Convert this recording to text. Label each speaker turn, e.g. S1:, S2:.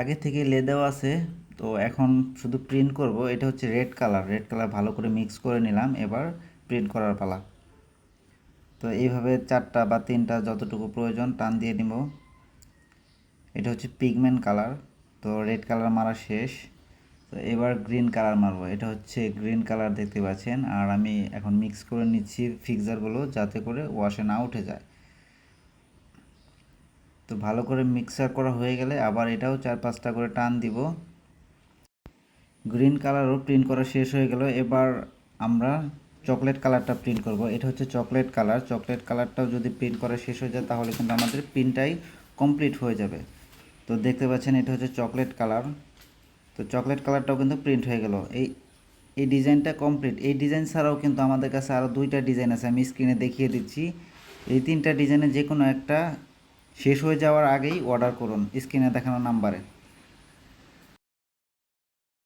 S1: আগে থেকে লে দেওয়া আছে, তো এখন শুধু প্রিন্ট করব। এটা হচ্ছে রেড কালার রেড কালার ভালো করে মিক্স করে নিলাম, এবার প্রিন্ট করার পালা। তো এইভাবে চারটা বা তিনটা যতটুকু প্রয়োজন টান দিয়ে নিব। এটা হচ্ছে পিগমেন্ট কালার তো রেড কালার মারা শেষ। তো এবার গ্রিন কালার মারবো। এটা হচ্ছে গ্রিন কালার দেখতে পাচ্ছেন। আর আমি এখন মিক্স করে নিচ্ছি ফিক্সারগুলো যাতে করে ওয়াশে না উঠে যায়। তো ভালো করে মিক্সার করা হয়ে গেলে আবার এটাও চার পাঁচটা করে টান দিব। গ্রিন কালারও প্রিন্ট করা শেষ হয়ে গেল। এবার আমরা চকলেট কালারটা প্রিন্ট করব। এটা হচ্ছে চকলেট কালার চকলেট কালারটাও যদি প্রিন্ট করা শেষ হয়ে যায়, তাহলে কিন্তু আমাদের প্রিন্টটাই কমপ্লিট হয়ে যাবে। তো দেখতে পাচ্ছেন, এটা হচ্ছে চকলেট কালার তো চকলেট কালারটাও কিন্তু প্রিন্ট হয়ে গেল। এই এই ডিজাইনটা কমপ্লিট এই ডিজাইন ছাড়াও কিন্তু আমাদের কাছে আরও দুইটা ডিজাইন আছে। আমি স্ক্রিনে দেখিয়ে দিচ্ছি। এই তিনটা ডিজাইনের যে কোনো একটা শেষ হয়ে যাওয়ার আগেই অর্ডার করুন। স্ক্রিনে দেখানো নাম্বারে